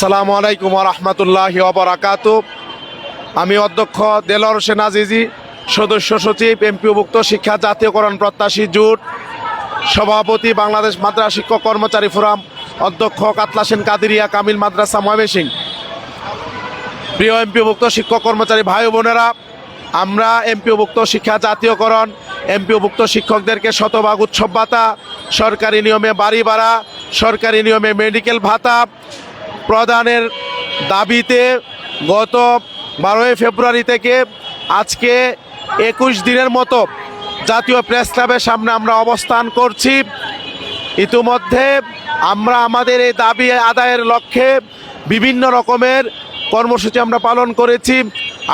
সালামু আলাইকুম রহমতুল্লাহ বারাকাত। আমি অধ্যক্ষ দেলর হোসেন সদস্য সচিব এমপিভুক্ত শিক্ষা জাতীয়করণ প্রত্যাশী জোট, সভাপতি বাংলাদেশ মাদ্রাসা শিক্ষক কর্মচারী ফোরাম, অধ্যক্ষ কাতলা সেন কাদিরিয়া কামিল মাদ্রাসা ময়মেসিং প্রিয় এমপিভুক্ত শিক্ষক কর্মচারী ভাই বোনেরা আমরা এমপিওভুক্ত শিক্ষা জাতীয়করণ, এমপিওভুক্ত শিক্ষকদেরকে শতভাগ উৎসব ভাতা, সরকারি নিয়মে বাড়ি ভাড়া, সরকারি নিয়মে মেডিকেল ভাতা প্রদানের দাবিতে গত বারোই ফেব্রুয়ারি থেকে আজকে একুশ দিনের মতো জাতীয় প্রেস ক্লাবের সামনে আমরা অবস্থান করছি। ইতিমধ্যে আমরা আমাদের এই দাবি আদায়ের লক্ষ্যে বিভিন্ন রকমের কর্মসূচি আমরা পালন করেছি।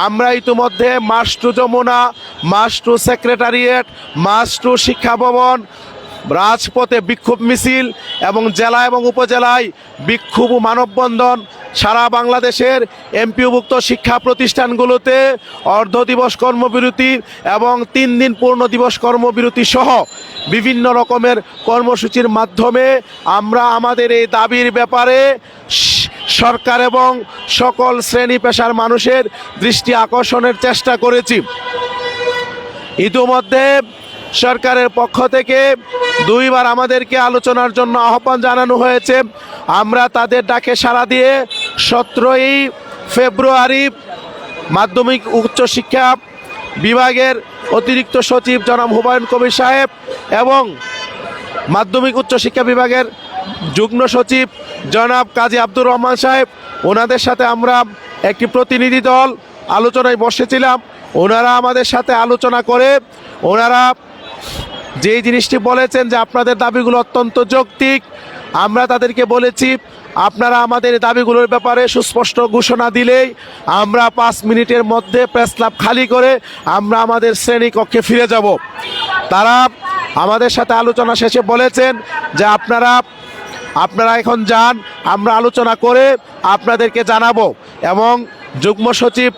আমরা ইতিমধ্যে march to Jamuna, march to secretariat, march to Shiksha Bhaban রাজপথে বিক্ষোভ মিছিল এবং জেলা এবং উপজেলায় বিক্ষোভ মানববন্ধন। সারা বাংলাদেশের এমপিওভুক্ত শিক্ষা প্রতিষ্ঠানগুলোতে অর্ধ দিবস কর্মবিরতি এবং তিন দিন পূর্ণ দিবস কর্মবিরতি সহ বিভিন্ন রকমের কর্মসূচির মাধ্যমে আমরা আমাদের এই দাবির ব্যাপারে সরকার এবং সকল শ্রেণি পেশার মানুষের দৃষ্টি আকর্ষণের চেষ্টা করেছি। ইতিমধ্যে সরকারের পক্ষ থেকে দুইবার আমাদেরকে আলোচনার জন্য আহ্বান জানানো হয়েছে। আমরা তাদের ডাকে সাড়া দিয়ে সতেরোই ফেব্রুয়ারি মাধ্যমিক উচ্চশিক্ষা বিভাগের অতিরিক্ত সচিব জনাব হুমায়ুন কবির সাহেব এবং মাধ্যমিক উচ্চশিক্ষা বিভাগের যুগ্ম সচিব জনাব কাজী আব্দুর রহমান সাহেব। ওনাদের সাথে আমরা একটি প্রতিনিধি দল আলোচনায় বসেছিলাম। ওনারা আমাদের সাথে আলোচনা করে ওনারা যেই জিনিসটি বলেছেন যে আপনাদের দাবিগুলো অত্যন্ত যৌক্তিক, আমরা তাদেরকে বলেছি, আপনারা আমাদের দাবিগুলোর ব্যাপারে সুস্পষ্ট ঘোষণা দিলেই আমরা পাঁচ মিনিটের মধ্যে প্রেস ক্লাব খালি করে আমরা আমাদের শ্রেণি কক্ষে ফিরে যাব। তারা আমাদের সাথে আলোচনা শেষে বলেছেন যে আপনারা আপনারা এখন যান, আমরা আলোচনা করে আপনাদেরকে জানাব এবং যুগ্ম সচিব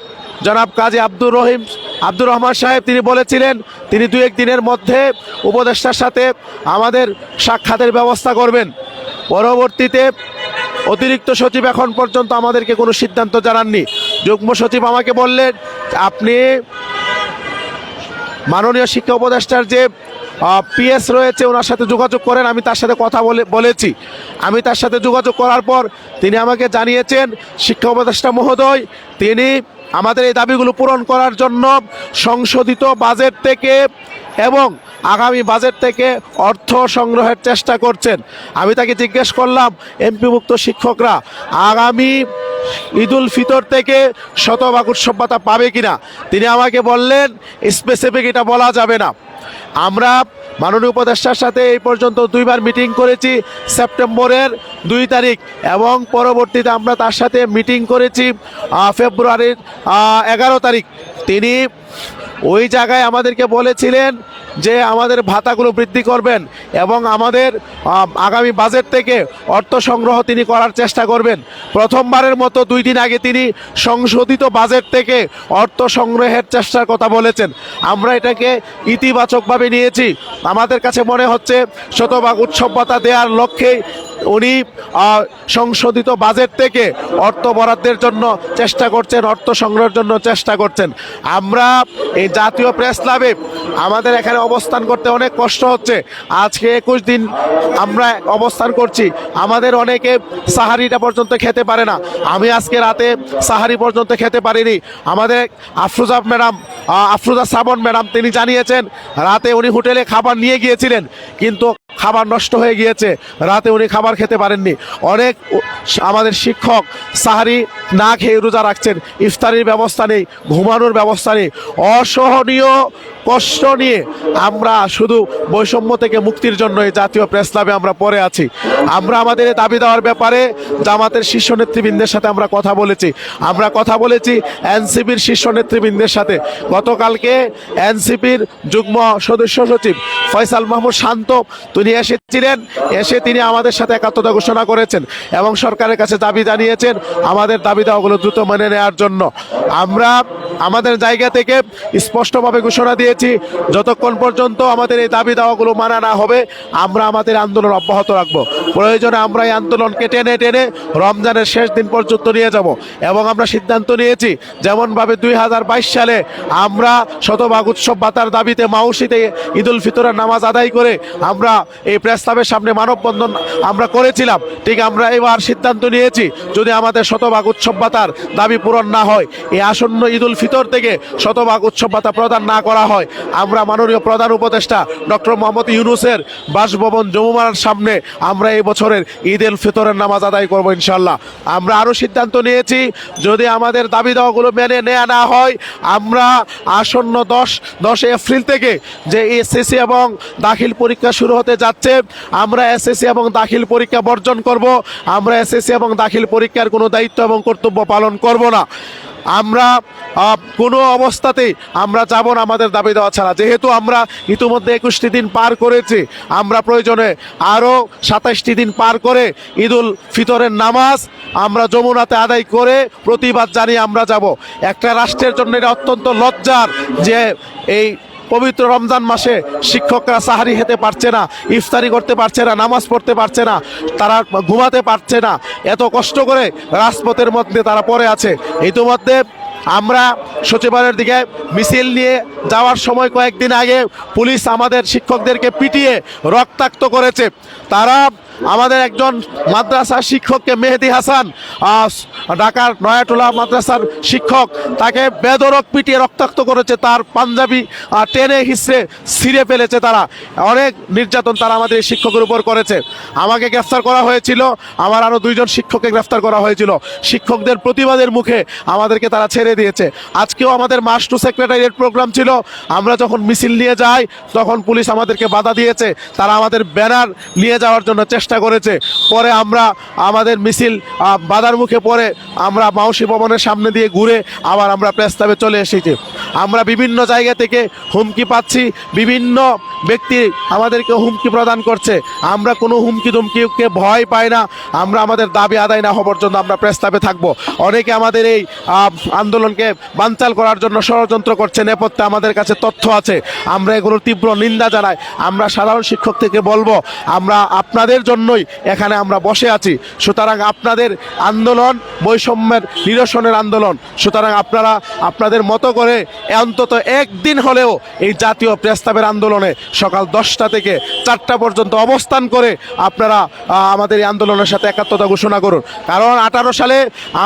জনাব কাজী আব্দুর রহিম আব্দুর রহমান সাহেব, তিনি বলেছিলেন, তিনি দু এক দিনের মধ্যে উপদেষ্টার সাথে আমাদের সাক্ষাতের ব্যবস্থা করবেন। পরবর্তীতে অতিরিক্ত সচিব এখন পর্যন্ত আমাদেরকে কোনো সিদ্ধান্ত জানাননি। যুগ্ম সচিব আমাকে বললেন, আপনি মাননীয় শিক্ষা উপদেষ্টার যে পিএস রয়েছে, ওনার সাথে যোগাযোগ করেন, আমি তার সাথে কথা বলে, বলেছি। আমি তার সাথে যোগাযোগ করার পর তিনি আমাকে জানিয়েছেন, শিক্ষা উপদেষ্টা মহোদয়, তিনি আমাদের এই দাবিগুলো পূরণ করার জন্য সংশোধিত বাজেট থেকে এবং আগামী বাজেট থেকে অর্থ সংগ্রহের চেষ্টা করছেন। আমি তাকে জিজ্ঞেস করলাম, এমপিভুক্ত শিক্ষকরা আগামী ঈদুল ফিতর থেকে শতভাগ উৎসব ভাতা পাবে কিনা? তিনি আমাকে বললেন, স্পেসিফিক এটা বলা যাবে না। আমরা মাননীয় উপদেষ্টার সাথে এই পর্যন্ত দুইবার মিটিং করেছি সেপ্টেম্বরের দুই তারিখ, এবং পরবর্তীতে আমরা তার সাথে মিটিং করেছি ফেব্রুয়ারির এগারো তারিখ। তিনি ওই জায়গায় আমাদেরকে বলেছিলেন যে আমাদের ভাতাগুলো বৃদ্ধি করবেন এবং আমাদের আগামী বাজেট থেকে অর্থ সংগ্রহ তিনি করার চেষ্টা করবেন। প্রথমবারের মতো দুই দিন আগে তিনি সংশোধিত বাজেট থেকে অর্থ সংগ্রহের চেষ্টার কথা বলেছেন। আমরা এটাকে ইতিবাচকভাবে নিয়েছি। আমাদের কাছে মনে হচ্ছে শতভাগ উৎসব ভাতা দেওয়ার লক্ষ্যে উনি সংশোধিত বাজেট থেকে অর্থ বরাদ্দের জন্য চেষ্টা করছেন, অর্থ সংগ্রহের জন্য চেষ্টা করছেন। আমরা জাতীয় প্রেস ক্লাবে আমাদের এখানে অবস্থান করতে অনেক কষ্ট হচ্ছে। আজকে একুশ দিন আমরা অবস্থান করছি। আমাদের অনেকে সাহারিটা পর্যন্ত খেতে পারে না। আমি আজকে রাতে সাহারি পর্যন্ত খেতে পারিনি। আমাদের আফরুজা ম্যাডাম আফরুজা সাবন ম্যাডাম তিনি জানিয়েছেন, রাতে উনি হোটেলে খাবার নিয়ে গিয়েছিলেন। কিন্তু খাবার নষ্ট হয়ে গিয়েছে। রাতে উনি খাবার খেতে পারেননি। অনেক আমাদের শিক্ষক সাহারি না খেয়ে রোজা রাখছেন। ইফতারির ব্যবস্থা নেই, ঘুমানোর ব্যবস্থা নেই। অসহনীয় কষ্ট নিয়ে আমরা শুধু বৈষম্য থেকে মুক্তির জন্য এই জাতীয় প্রেস ক্লাবে আমরা পড়ে আছি। আমরা আমাদের দাবি দেওয়ার ব্যাপারে জামাতের শীর্ষ নেতৃবৃন্দের সাথে আমরা কথা বলেছি। আমরা কথা বলেছি এনসিপির শীর্ষ নেতৃবৃন্দের সাথে। গতকালকে এনসিপির যুগ্ম সদস্য সচিব ফয়সাল মাহমুদ শান্ত, তিনি তিনি এসেছিলেন, এসে তিনি আমাদের সাথে একাত্মতা ঘোষণা করেছেন এবং সরকারের কাছে দাবি জানিয়েছেন আমাদের দাবি দাওয়াগুলো দ্রুত মেনে নেওয়ার জন্য। আমরা আমাদের জায়গা থেকে স্পষ্টভাবে ঘোষণা দিয়েছি, যতক্ষণ পর্যন্ত আমাদের এই দাবি দাওয়াগুলো মানা না হবে, আমরা আমাদের আন্দোলন অব্যাহত রাখব। প্রয়োজনে আমরা এই আন্দোলনকে টেনে টেনে রমজানের শেষ দিন পর্যন্ত নিয়ে যাব এবং আমরা সিদ্ধান্ত নিয়েছি, যেমনভাবে দুই হাজার বাইশ সালে আমরা শতভাগ উৎসব ভাতার দাবিতে মাউসিতে ঈদুল ফিতরের নামাজ আদায় করে আমরা এই প্রেস ক্লাবের সামনে মানববন্ধন আমরা করেছিলাম। ঠিক আমরা এবার সিদ্ধান্ত নিয়েছি, যদি আমাদের শতভাগ উৎসব দাবি পূরণ না হয়, এই আসন্ন ঈদুল ফিতর থেকে শতভাগ উৎসব প্রদান না করা হয়। আমরা মাননীয় প্রধান উপদেষ্টা ডক্টর মোহাম্মদ ইউনুসের বাসভবন যমুমার সামনে আমরা এই বছরের ঈদ উল ফিতরের নামাজ আদায় করব ইনশাল্লাহ আমরা আরও সিদ্ধান্ত নিয়েছি, যদি আমাদের দাবি দেওয়াগুলো মেনে নেওয়া না হয়, আমরা আসন্ন দশ দশ এপ্রিল থেকে যে এসএসসি এবং দাখিল পরীক্ষা শুরু হতে যাচ্ছে। আমরা এসএসসি এবং দাখিল পরীক্ষা বর্জন করব। আমরা এসএসসি এবং দাখিল পরীক্ষার কোনো দায়িত্ব এবং কর্তব্য পালন করব না। আমরা কোনো অবস্থাতেই আমরা যাব না, আমাদের দাবি দেওয়া ছাড়া। যেহেতু আমরা ইতিমধ্যে একুশটি দিন পার করেছি, আমরা প্রয়োজনে আরও সাতাশটি দিন পার করে ঈদুল ফিতরের নামাজ আমরা যমুনাতে আদায় করে প্রতিবাদ জানিয়ে আমরা যাব। একটা রাষ্ট্রের জন্য এটা অত্যন্ত লজ্জার যে এই পবিত্র রমজান মাসে শিক্ষকরা সাহারি খেতে পারছে না, ইফতারি করতে পারছে না, নামাজ পড়তে পারছে না, তারা ঘুমাতে পারছে না। এত কষ্ট করে রাজপথের মধ্যে তারা পড়ে আছে। ইতিমধ্যে আমরা সচিবালয়ের দিকে মিছিল নিয়ে যাওয়ার সময় কয়েকদিন আগে পুলিশ আমাদের শিক্ষকদেরকে পিটিয়ে রক্তাক্ত করেছে। তারা আমাদের একজন মাদ্রাসার শিক্ষককে মেহেদি হাসান ঢাকার নয়াটোলা মাদ্রাসার শিক্ষক, তাকে বেদরক পিটিয়ে রক্তাক্ত করেছে, তার পাঞ্জাবি টেনে হিসড়ে ছিঁড়ে ফেলেছে তারা। অনেক নির্যাতন তারা আমাদের শিক্ষকের উপর করেছে। আমাকে গ্রেফতার করা হয়েছিল, আমার আরও দুইজন শিক্ষককে গ্রেফতার করা হয়েছিল। শিক্ষকদের প্রতিবাদের মুখে আমাদেরকে তারা ছেড়ে দিয়েছে। আজকেও আমাদের মাস টু সেক্রেটারিয়েট প্রোগ্রাম ছিল, আমরা যখন মিছিল নিয়ে যাই, তখন পুলিশ আমাদেরকে বাধা দিয়েছে। তারা আমাদের ব্যানার নিয়ে যাওয়ার জন্য চেষ্টা করেছে। পরে আমরা আমাদের মিছিল বাধার মুখে পরে আমরা মাউসি ভবনের সামনে দিয়ে ঘুরে আবার আমরা প্রেস্তাবে চলে এসেছি। আমরা বিভিন্ন জায়গা থেকে হুমকি পাচ্ছি। বিভিন্ন ব্যক্তি আমাদেরকে হুমকি প্রদান করছে। আমরা কোনো হুমকি ধুমকিকে ভয় পাই না। আমরা আমাদের দাবি আদায় না হওয়া পর্যন্ত আমরা প্রেস্তাবে থাকব। অনেকে আমাদের এই আন্দোলনকে বানচাল করার জন্য ষড়যন্ত্র করছে, নেপথ্যে আমাদের কাছে তথ্য আছে। আমরা এগুলোর তীব্র নিন্দা জানাই। আমরা সাধারণ শিক্ষক থেকে বলব, আমরা আপনাদের জন্যই এখানে আমরা বসে আছি। সুতরাং আপনাদের আন্দোলন, বৈষম্যের নিরসনের আন্দোলন, সুতরাং আপনারা আপনাদের মতো করে অন্তত একদিন হলেও এই জাতীয় প্রস্তাবের আন্দোলনে সকাল দশটা থেকে চারটা পর্যন্ত অবস্থান করে আপনারা আমাদের এই আন্দোলনের সাথে একাত্মতা ঘোষণা করুন। কারণ আঠারো সালে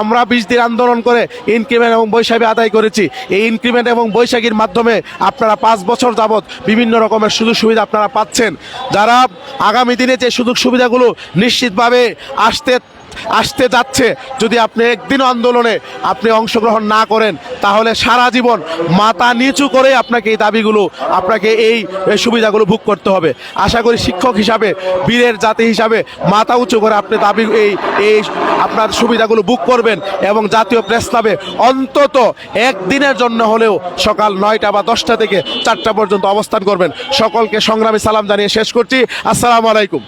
আমরা বিশ দিন আন্দোলন করে ইনক্রিমেন্ট এবং বৈশাখী আদায় করেছি। এই ইনক্রিমেন্ট এবং বৈশাখীর মাধ্যমে আপনারা পাঁচ বছর যাবৎ বিভিন্ন রকমের সুযোগ সুবিধা আপনারা পাচ্ছেন। যারা আগামী দিনে যে সুযোগ সুবিধাগুলো নিশ্চিতভাবে আসতে আসতে যাচ্ছে। যদি আপনি একদিন আন্দোলনে আপনি অংশগ্রহণ না করেন, তাহলে সারা জীবন মাথা নিচু করে আপনাকে এই দাবিগুলো, আপনাকে এই সুবিধাগুলো ভোগ করতে হবে। আশা করি শিক্ষক হিসাবে, বীরের জাতি হিসাবে মাথা উঁচু করে আপনি দাবি, এই এই আপনার সুবিধাগুলো বুক করবেন এবং জাতীয় প্রেস ক্লাবে অন্তত একদিনের জন্য হলেও সকাল নয়টা বা দশটা থেকে চারটা পর্যন্ত অবস্থান করবেন। সকলকে সংগ্রামী সালাম জানিয়ে শেষ করছি। আসসালামু আলাইকুম।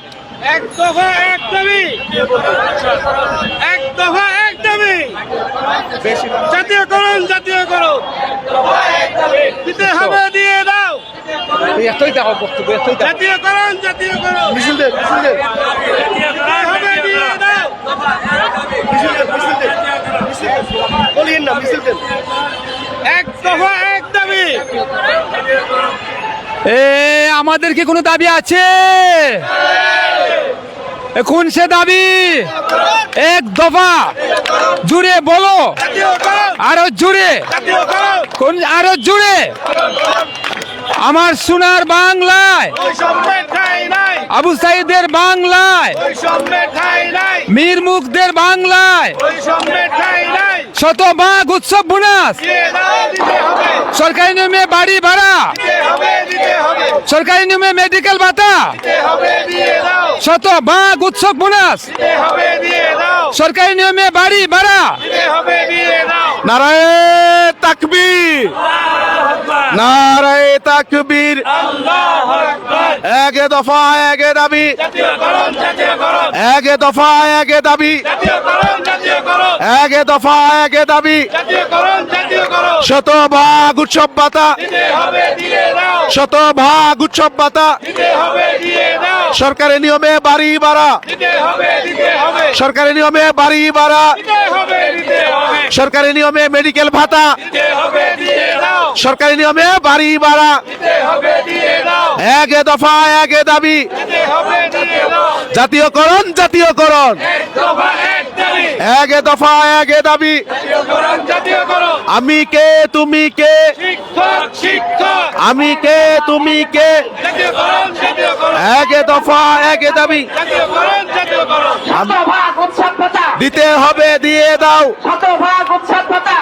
এক দফা এক দাবি। এক দফা এক দাবি। জাতীয়করণ জাতীয়করণ। দিতে হবে দিয়ে দাও। এতই দেখো বক্তব্য এতই জাতীয়করণ জাতীয়করণ। মিছিল দেন মিছিল দেন হবে দিয়ে দাও। বলিয়েন না মিছিল দেন এক দফা এক দাবি। এ আমাদের কি কোনো দাবি আছে? এখন সে দাবি। এক দফা জুড়ে বলো। আরও জুড়ে। কোন আরও জুড়ে। আমার সোনার বাংলায়। আবু সাইদের বাংলায়। মীর মুখদের বাংলায়। শতভাগ উৎসব বোনাস। সরকারি নিয়মে বাড়ি ভাড়া। সরকারি নিয়মে মেডিকেল ভাতা। হবে দিয়ে উৎসব, বোনাস। সরকারি নিয়মে বাড়ি ভাড়া। নারায়ণ তাকবীর। নারায় তাকবীর। এক দফা, এক দাবি। এক দফা, এক দাবি। এক দফা, এক দাবি। শতভাগ উৎসব দাও। শতভাগ উৎসব ভাতা। দিতে হবে দিয়ে দাও। সরকারি নিয়মে বাড়ি ভাড়া। দিতে হবে দিতে হবে। সরকারি নিয়মে বাড়ি ভাড়া। হবে সরকারি নিয়মে মেডিকেল ভাতা। সরকারি নিয়মে বাড়ি ভাড়া। দাও। এক দফা এক দাবি। জাতীয়করণ জাতীয়করণ। এক দফা এক দাবি। আমি কে তুমি কে? শিক্ষক শিক্ষক। আমি কে তুমি কে? এক দফা এক দাবি। দিতে হবে দিয়ে দাও।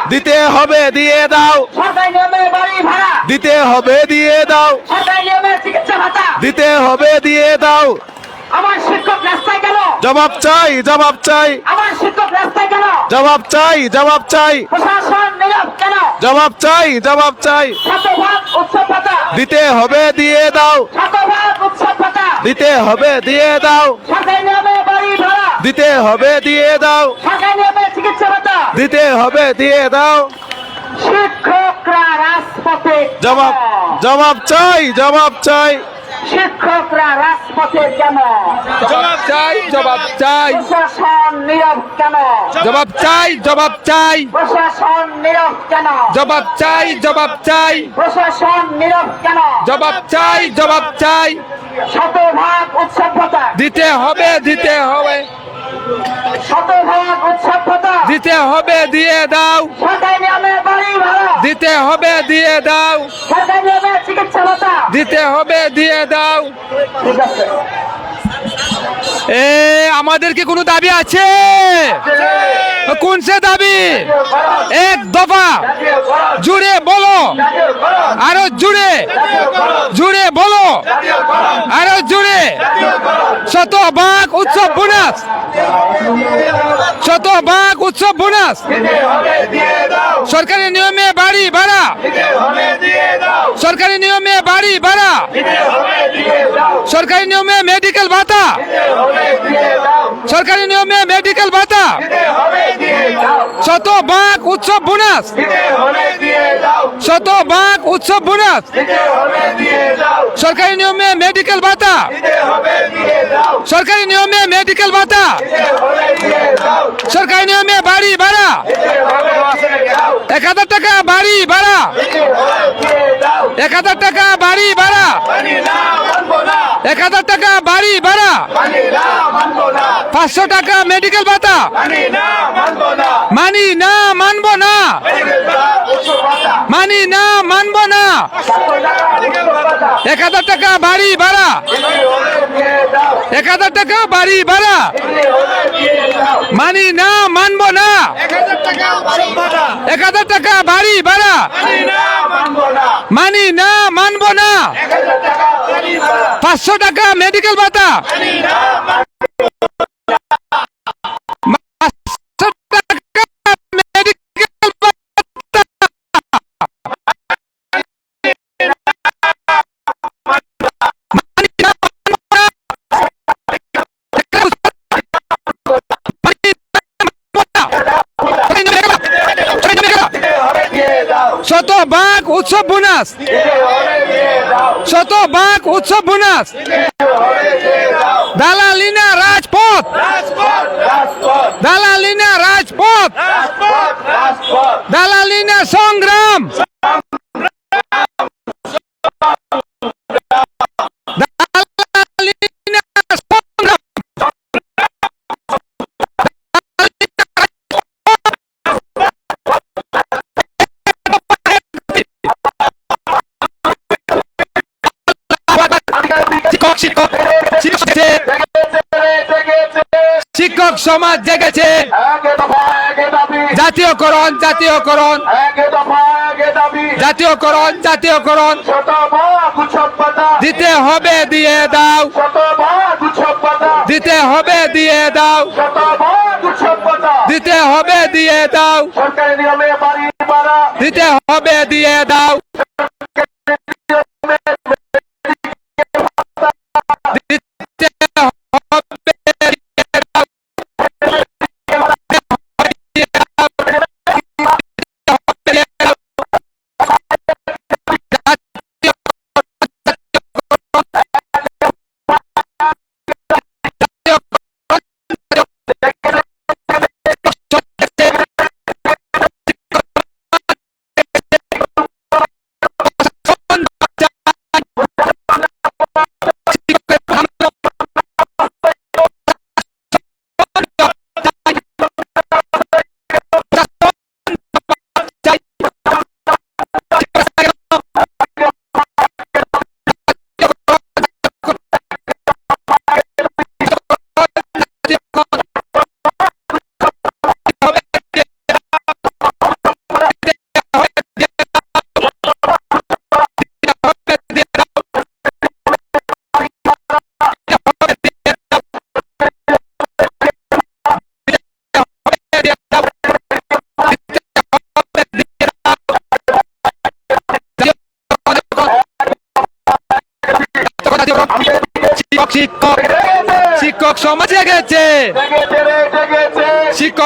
দিতে হবে দিয়ে দাও। দিতে হবে দিয়ে দাও। দিতে হবে দিয়ে দাও। আমার শিক্ষক রাস্তায় গেল। জবাব চাই জবাব চাই। আমার শিক্ষক রাস্তায় গেল। জবাব চাই জবাব চাই। প্রশাসন নীরব কেন? জবাব চাই জবাব চাই। শতভাগ উৎসব ভাতা। দিতে হবে দিয়ে দাও। শতভাগ উৎসব ভাতা। দিতে হবে দিয়ে দাও। সরকারি নিয়মে বাড়ি ভাড়া। দিতে হবে দিয়ে দাও। সরকারি নিয়মে চিকিৎসা ভাতা। দিতে হবে দিয়ে দাও। শিক্ষকরা রাজপথে জবাব জবাব চাই জবাব চাই। শিক্ষকরা রাজপথে কেন? জবাব চাই জবাব চাই। প্রশাসন নীরব কেন? জবাব চাই জবাব চাই। প্রশাসন নীরব কেন? জবাব চাই জবাব চাই। প্রশাসন নীরব কেন? জবাব চাই জবাব চাই। শতভাগ উৎসভ্যতা দিতে হবে দিতে হবে। শতভাগ উৎসভ্যতা দিতে হবে দিয়ে দাও। সরকারি নিয়মে বাড়ি দিতে হবে, দিয়ে দাও। দিতে হবে, দিয়ে দাও। এ, আমাদের কি কোনো দাবি আছে? কোন সে দাবি? এক দফা। জুড়ে বলো। আরও জুড়ে। জুড়ে বলো। আরও জুড়ে। শতভাগ উৎসব বোনাস। শতভাগ উৎসব বোনাস। সরকারি নিয়মে বাড়ি ভাড়া সরকারি নিয়মে বাড়ি ভাড়া সরকারি নিয়মে মেডিকেল ভাতা সরকারি নিয়মে মেডিকেল ভাতা শতভাগ উৎসব বোনাস শতভাগ উৎসব বোনাস সরকারি নিয়মে মেডিকেল ভাতা সরকারি নিয়মে মেডিকেল ভাতা সরকারি নিয়মে বাড়ি ভাড়া। এক হাজার টাকা বাড়ি ভাড়া। এক হাজার টাকা বাড়ি ভাড়া। এক হাজার টাকা বাড়ি ভাড়া। পাঁচশো টাকা মেডিকেল ভাতা। মানি না মানব না। মানি না মানব না। এক হাজার টাকা বাড়ি ভাড়া। এক হাজার টাকা বাড়ি ভাড়া। মানি না মানবো না। এক হাজার টাকা বাড়ি ভাড়া। মানি না মানব না। পাঁচশো টাকা মেডিকেল ভাতা। বোনাস দালালিনা রাজপথ। দালালিনা রাজপথ। দালালিনা সংগ্রাম। সমাজ জেগেছে। জাতীয়করণ জাতীয়করণ। জাতীয়করণ জাতীয়করণ। দিতে হবে, দিয়ে দাও। দিতে হবে, দিয়ে দাও। দিতে হবে, দিয়ে দাও। দিতে হবে, দিয়ে দাও।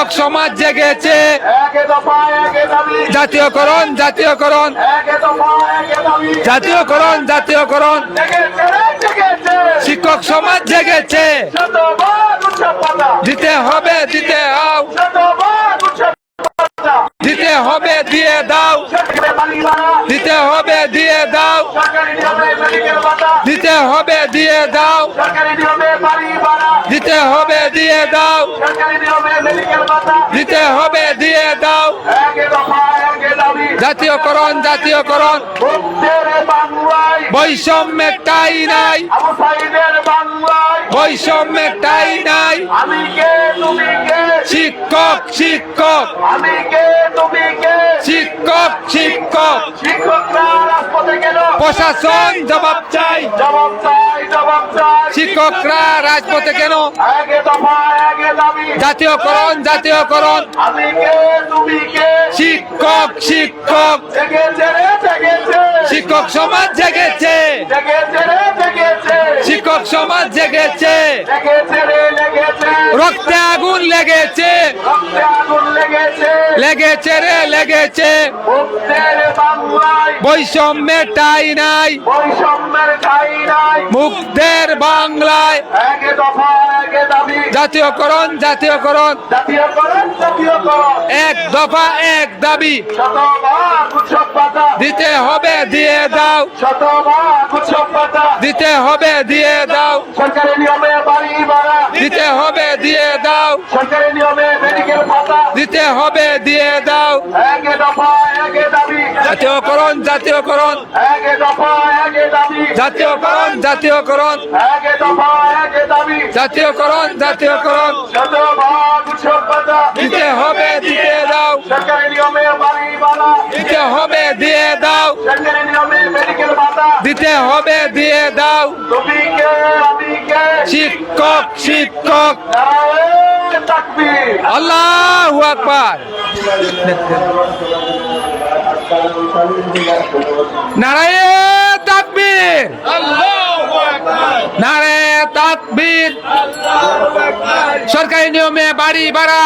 শিক্ষক সমাজ জেগেছে। জাতীয়করণ জাতীয়করণ। জাতীয়করণ জাতীয়করণ। শিক্ষক সমাজ জেগেছে। দিতে হবে, দিতে হাও দিতে হবে, দিয়ে দাও। দিতে হবে, দিয়ে দাও। দিতে হবে, দিয়ে দাও। দিতে হবে, দিয়ে দাও। দিতে হবে, দিয়ে দাও। জাতীয়করণ জাতীয়করণ। বৈষম্যের টাই নাই। বৈষম্যের টাই নাই। শিক্ষক শিক্ষক। শিক্ষক শিক্ষক। কেন প্রশাসন জবাব চাই। জবাব চাই জবাব চাই। শিক্ষকরা রাজপথে কেন? জাতীয়করণ জাতীয়করণ। শিক্ষক শিক্ষক। শিক্ষক সমাজ জেগেছে। শিক্ষক সমাজ জেগেছে। রক্তে আগুন লেগেছে। লেগেছে। রে লেগেছে। মুক্তের বৈষম্যের নাই। বৈষম্যের ঠাই নাই। মুক্তের বাংলায় দফা দাবি। জাতীয়করণ জাতীয়করণ। জাতীয়করণ জাতীয়করণ। এক দফা এক দাবি। শতবার উৎসব পাতা। দিতে হবে দিয়ে দাও। শতবার উৎসব পাতা। দিতে হবে দিয়ে দাও। সরকারি নিয়মে বাড়ি ভাড়া। দিতে হবে দিয়ে দাও। সরকারি নিয়মে মেডিকেল ভাতা। দিতে হবে দিয়ে দাও। একে দফা একে দাবি। জাতীয়করণ জাতীয়করণ। জাতীয়করণ জাতীয়করণ। জাতীয়করণ জাতীয়করণ। দিতে হবে দিয়ে দাও। দিতে হবে দিয়ে দাও। দিতে হবে দিয়ে দাও। শিক্ষক শিক্ষক। আল্লাহ আকবার। নারায়ণ তাকবীর। নারায়ণ তাকবীর। সরকারি নিয়মে বাড়ি ভাড়া।